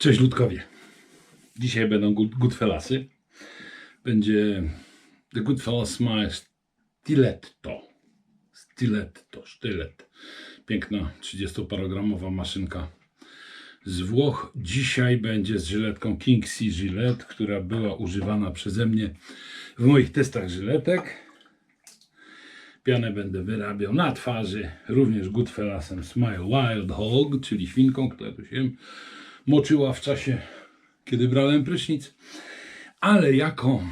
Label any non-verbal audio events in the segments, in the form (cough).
Cześć Ludkowie. Dzisiaj będą good- Goodfellasy. Będzie The Goodfellas ma Stiletto. Stiletto, sztylet. Piękna 30-parogramowa maszynka z Włoch. Dzisiaj będzie z żyletką King C Gillette, która była używana przeze mnie w moich testach żyletek. Pianę będę wyrabiał na twarzy, również Goodfellasem Smile Wild Hog, czyli świnką, która tu się moczyła w czasie, kiedy brałem prysznic. Ale jako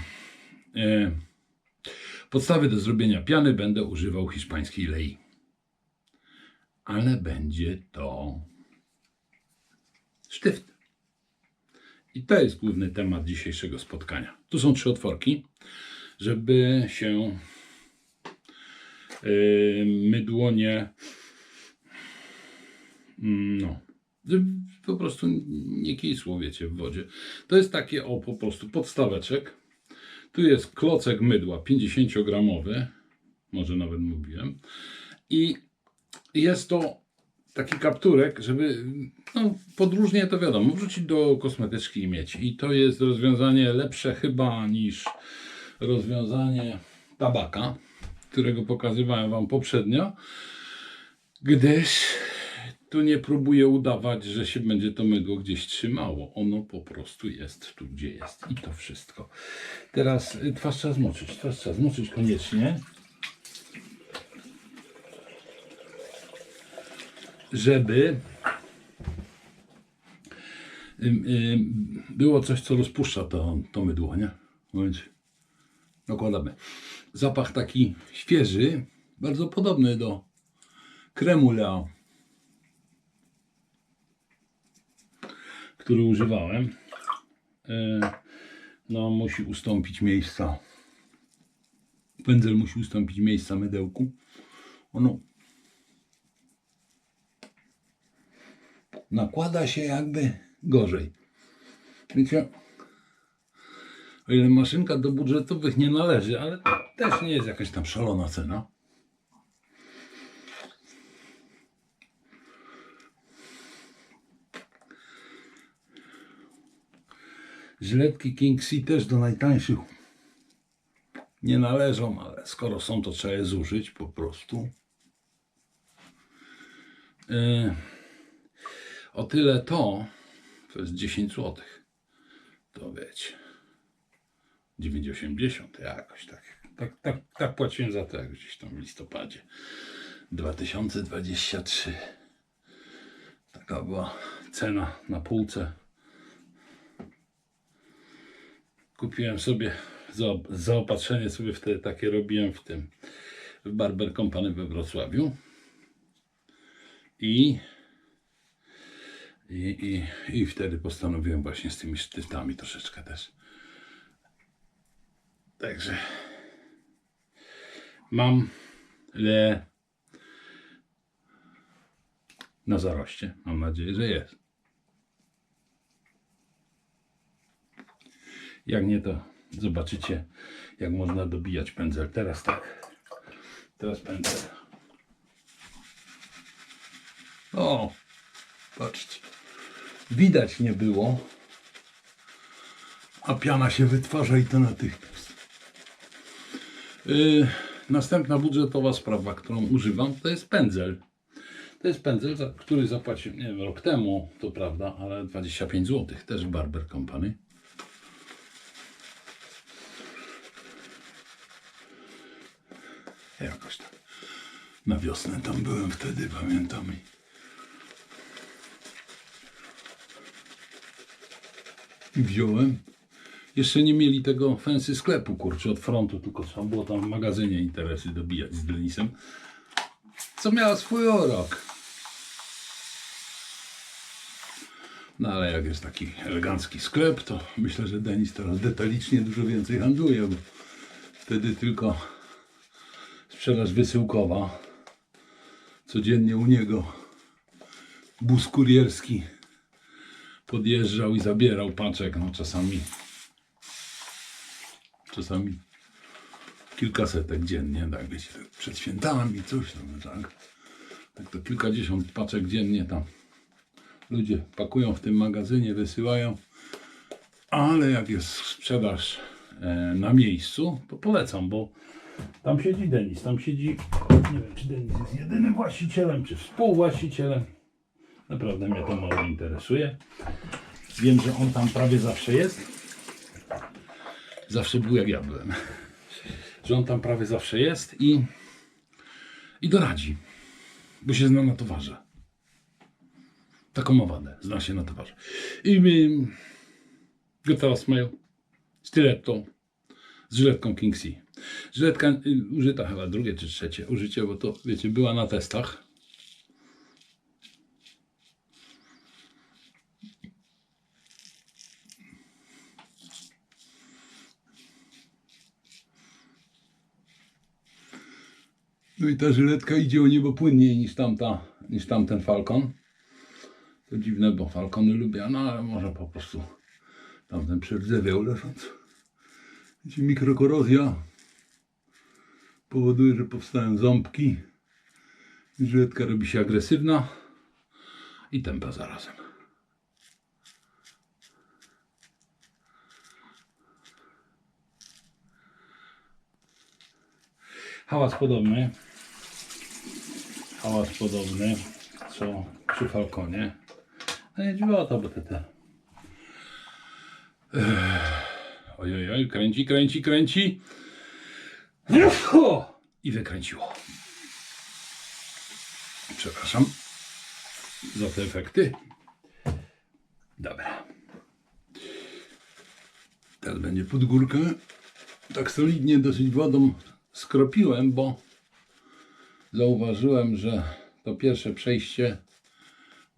e, podstawy do zrobienia piany będę używał hiszpańskiej lei. Ale będzie to sztyft. I to jest główny temat dzisiejszego spotkania. Tu są trzy otworki, żeby się yy, mydło nie mm, no, po prostu nie kisło, wiecie, w wodzie. To jest takie, o, po prostu podstaweczek. Tu jest klocek mydła 50-gramowy, może nawet mówiłem. I jest to taki kapturek, żeby, no podróżnie to wiadomo, wrzucić do kosmetyczki i mieć. I to jest rozwiązanie lepsze chyba niż rozwiązanie tabaka, którego pokazywałem Wam poprzednio, gdyż tu nie próbuję udawać, że się będzie to mydło gdzieś trzymało. Ono po prostu jest tu, gdzie jest. I to wszystko. Teraz y, twarz trzeba zmoczyć. Twarz trzeba zmoczyć koniecznie. Żeby ym, było coś, co rozpuszcza to, to mydło, nie? Więc nakładamy. Zapach taki świeży, bardzo podobny do kremu Leo. Który używałem, e, no musi ustąpić miejsca. Pędzel musi ustąpić miejsca mydełku. Ono nakłada się jakby gorzej. Wiecie, o ile maszynka do budżetowych nie należy, ale też nie jest jakaś tam szalona cena. Żyletki King C też do najtańszych nie należą, ale skoro są, to trzeba je zużyć po prostu. Yy, o tyle to, to jest 10 zł. To wiecie, 9,80 jakoś tak. Tak, tak, tak płaciłem za to gdzieś tam w listopadzie 2023. Taka była cena na półce. Kupiłem sobie za- zaopatrzenie sobie wtedy takie robiłem w tym w Barber Company we Wrocławiu. I i, i, i wtedy postanowiłem właśnie z tymi sztyftami troszeczkę też. Także mam le na zaroście. Mam nadzieję, że jest Jak nie, to zobaczycie, jak można dobijać pędzel. Teraz tak. Teraz pędzel. O, patrzcie. Widać nie było, a piana się wytwarza i to natychmiast. Yy, następna budżetowa sprawa, którą używam, to jest pędzel. To jest pędzel, który zapłaciłem, nie wiem, rok temu, to prawda, ale 25 zł, też Barber Company. Jakoś tak. Na wiosnę tam byłem wtedy, pamiętam. I... Wziąłem. Jeszcze nie mieli tego fancy sklepu, kurczę, od frontu, tylko trzeba było tam w magazynie interesy dobijać z Denisem. Co miała swój urok. No ale jak jest taki elegancki sklep, to myślę, że Denis teraz detalicznie dużo więcej handluje, bo wtedy tylko sprzedaż wysyłkowa. Codziennie u niego bus kurierski podjeżdżał i zabierał paczek. No czasami czasami kilkasetek dziennie, tak wiecie, tak przed świętami coś tam, tak. Tak to kilkadziesiąt paczek dziennie tam ludzie pakują w tym magazynie, wysyłają, ale jak jest sprzedaż e, na miejscu, to polecam, bo tam siedzi Denis, tam siedzi, nie wiem czy Denis jest jedynym właścicielem, czy współwłaścicielem. Naprawdę mnie to mało interesuje. Wiem, że on tam prawie zawsze jest. Zawsze był jak ja byłem. Że on tam prawie zawsze jest i, i doradzi, bo się zna na towarze. Taką ma wadę, zna się na towarze. I my, Goodfellas mają styletto z żyletką King C. Żyletka y, użyta chyba drugie czy trzecie użycie, bo to wiecie, była na testach. No i ta żyletka idzie o niebo płynniej niż tamta, niż tamten Falcon. To dziwne, bo Falcony lubię, no ale może po prostu tamten przerdzewiał leżąc. Wiecie, mikrokorozja powoduje, że powstają ząbki. Żyletka robi się agresywna i tempa zarazem. Hałas podobny. Hałas podobny, co przy Falconie. No nie dziwota, bo te te. Ech. Ojej, oj, kręci, kręci, kręci. I wykręciło. Przepraszam za te efekty. Dobra. Teraz będzie pod górkę. Tak solidnie dosyć wodą skropiłem, bo zauważyłem, że to pierwsze przejście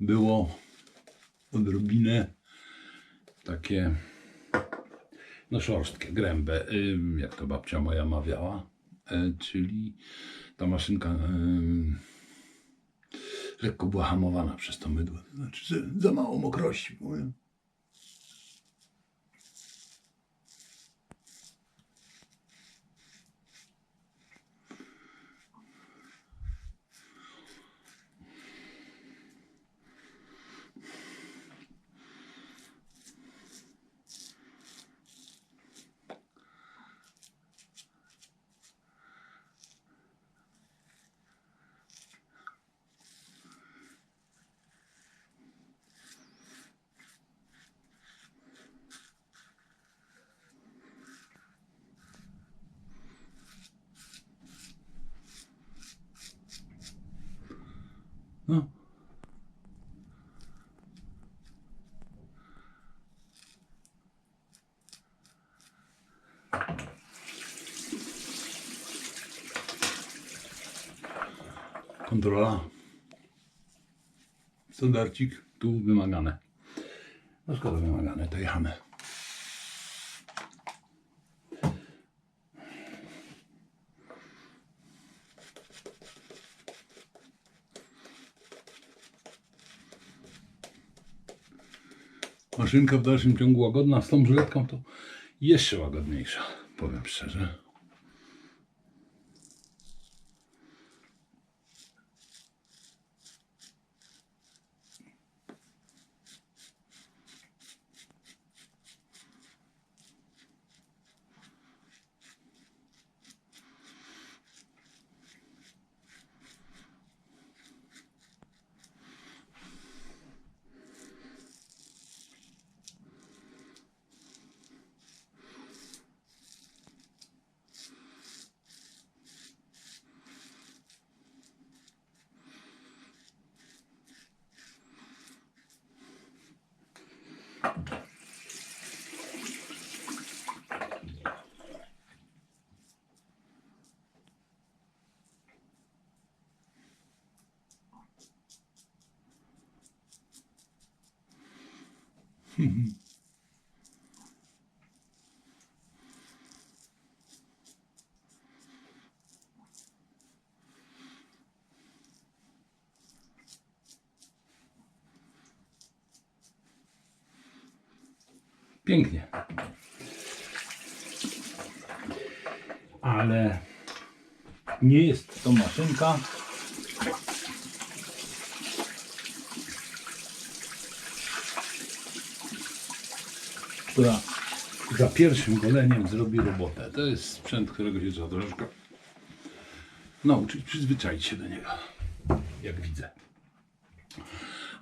było odrobinę takie no szorstkie, grębę, jak to babcia moja mawiała, e, czyli ta maszynka lekko była hamowana przez to mydło. Znaczy, za mało mokrości. Powiem. No. Kontrola. Standardcik tu wymagane. No skoro wymagane, to jechamy. Maszynka w dalszym ciągu łagodna, z tą żyletką to jeszcze łagodniejsza, powiem szczerze. (laughs) Pięknie. Ale nie jest to maszynka, która za pierwszym goleniem zrobi robotę. To jest sprzęt, którego się trzeba troszeczkę nauczyć, przyzwyczaić się do niego, jak widzę.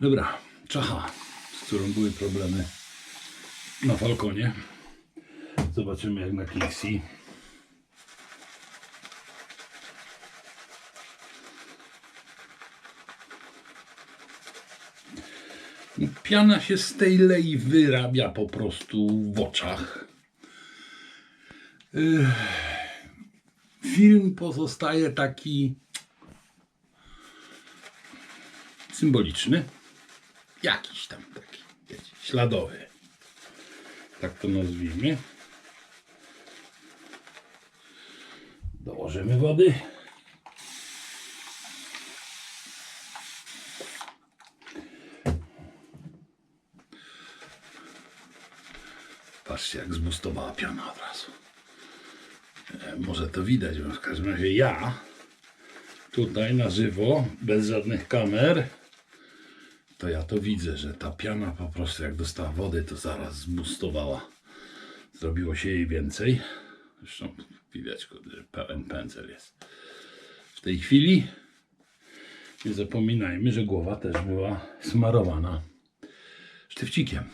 Dobra, czacha, z którą były problemy na Falconie. Zobaczymy jak na Kixi. Piana się z tej lei wyrabia po prostu w oczach. Film pozostaje taki symboliczny. Jakiś tam taki, wiecie, śladowy. Tak to nazwijmy. Dołożymy wody. Jak zbustowała piana od razu. E, Może to widać, bo w każdym razie ja tutaj na żywo, bez żadnych kamer, to ja to widzę, że ta piana po prostu jak dostała wody, to zaraz zbustowała. Zrobiło się jej więcej. Zresztą widać, że pełen pędzel jest. W tej chwili nie zapominajmy, że głowa też była smarowana sztywcikiem.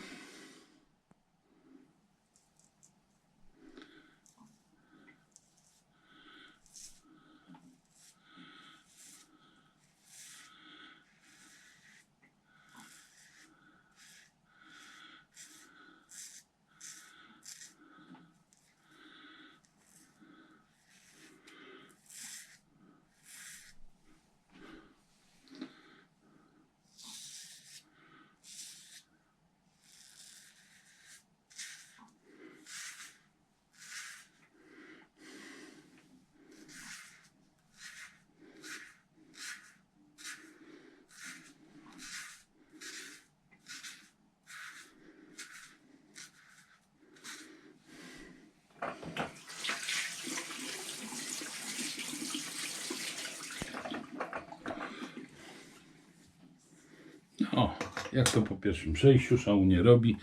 O, jak to po pierwszym przejściu szału nie robi.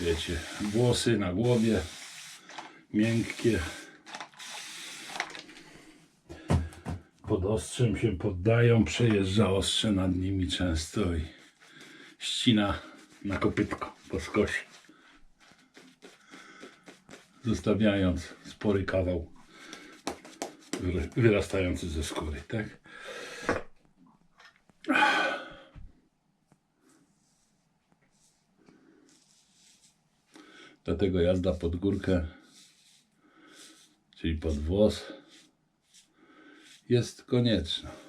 Wiecie, włosy na głowie, miękkie. Pod ostrzem się poddają, przejeżdża ostrze nad nimi często i ścina na kopytko po skosie. Zostawiając spory kawał wyra- wyrastający ze skóry, tak? Dlatego jazda pod górkę, czyli pod włos, jest konieczna.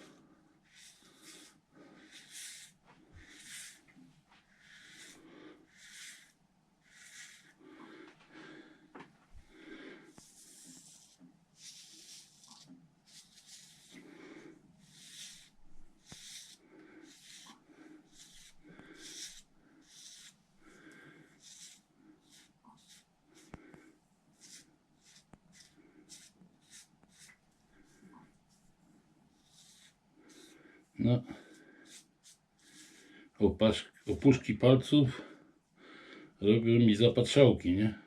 No. Opasz, opuszki palców robią mi zapatrzałki, nie?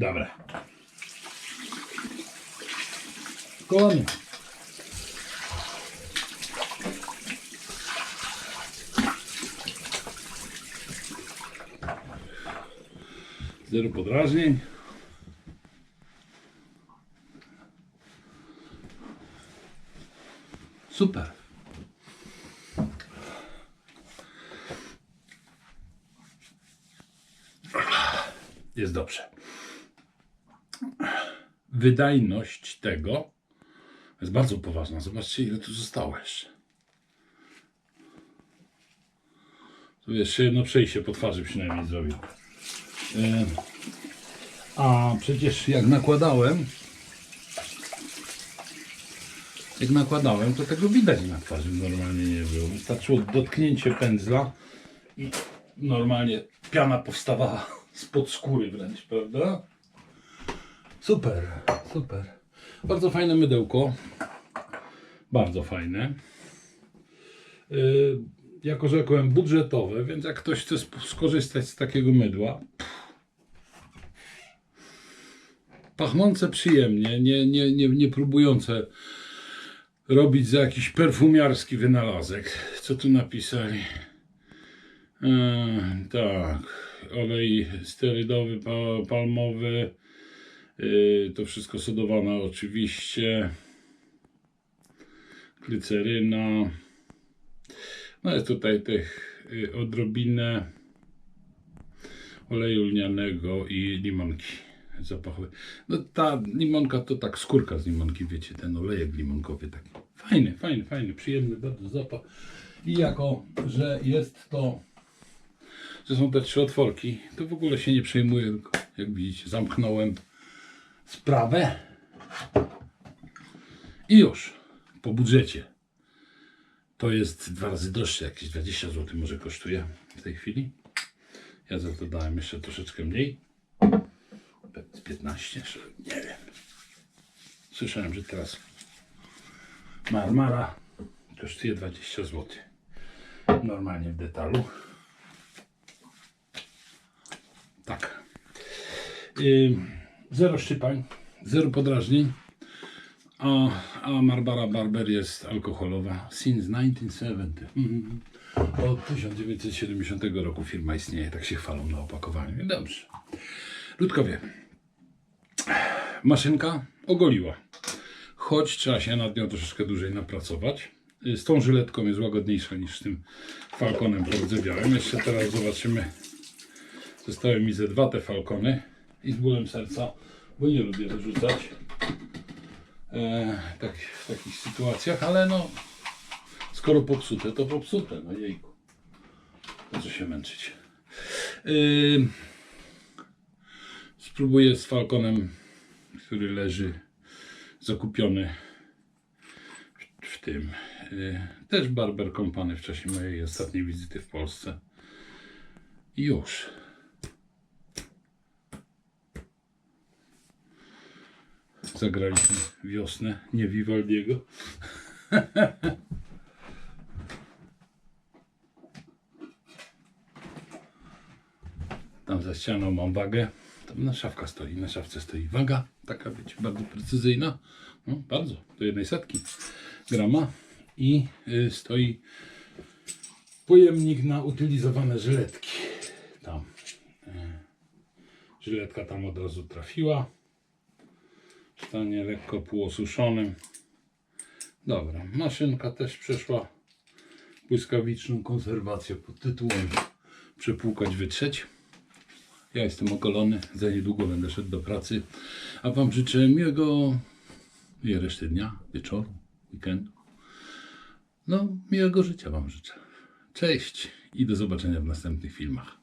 Dobra. Kolony. Zero podrażnień. Super. Jest dobrze. Wydajność tego jest bardzo poważna. Zobaczcie, ile tu zostało jeszcze. Tu jeszcze jedno przejście po twarzy przynajmniej zrobił. E, A przecież jak nakładałem, jak nakładałem, to tego widać na twarzy normalnie nie było. Wystarczyło dotknięcie pędzla i normalnie piana powstawała spod skóry wręcz, prawda? Super, super. Bardzo fajne mydełko. Bardzo fajne. Yy, jako rzekłem, budżetowe, więc jak ktoś chce skorzystać z takiego mydła, pachnące przyjemnie, nie, nie, nie, nie próbujące robić za jakiś perfumiarski wynalazek. Co tu napisali? E, tak, olej sterydowy, pa, palmowy, to wszystko sodowane oczywiście, gliceryna, no jest tutaj tych y, odrobinę oleju lnianego i limonki zapachowe. No ta limonka to tak skórka z limonki, wiecie, ten olejek limonkowy taki. Fajny, fajny, fajny, przyjemny bardzo zapach. I jako, że jest to, że są te trzy otworki, to w ogóle się nie przejmuję, tylko jak widzicie, zamknąłem sprawę i już, po budżecie. To jest dwa razy droższe, jakieś 20 zł może kosztuje w tej chwili. Ja za to dałem jeszcze troszeczkę mniej. Z 15, czy nie wiem. Słyszałem, że teraz marmara kosztuje 20 zł. Normalnie w detalu. Tak. Zero szczypań, zero podrażnień. A, a Marbara Barber jest alkoholowa since 1970. Mhm. Od 1970 roku firma istnieje, tak się chwalą na opakowaniu. Dobrze. Ludkowie, maszynka ogoliła. Choć trzeba się nad nią troszeczkę dłużej napracować. Z tą żyletką jest łagodniejsza niż z tym falconem pordzewiałym. Jeszcze teraz zobaczymy. Zostały mi ze dwa te falcony i z bólem serca, bo nie lubię wyrzucać e, tak, w takich sytuacjach, ale no skoro popsute, to popsute, no jejku. Po co się męczyć? Yy, spróbuję z falconem, który leży zakupiony w, w tym. Yy, też Barber Company w czasie mojej ostatniej wizyty w Polsce. Już. Zagraliśmy wiosnę, nie Vivaldiego. (laughs) Tam za ścianą mam wagę. Tam na szafka stoi, na szafce stoi waga. Taka być bardzo precyzyjna. No, bardzo, do jednej setki grama. I y, stoi pojemnik na utylizowane żyletki. Tam. Y, żyletka tam od razu trafiła. W stanie lekko półosuszonym. Dobra, maszynka też przeszła błyskawiczną konserwację pod tytułem przepłukać, wytrzeć. Ja jestem ogolony, za niedługo będę szedł do pracy, a Wam życzę miłego i reszty dnia, wieczoru, weekendu. No, miłego życia Wam życzę. Cześć i do zobaczenia w następnych filmach.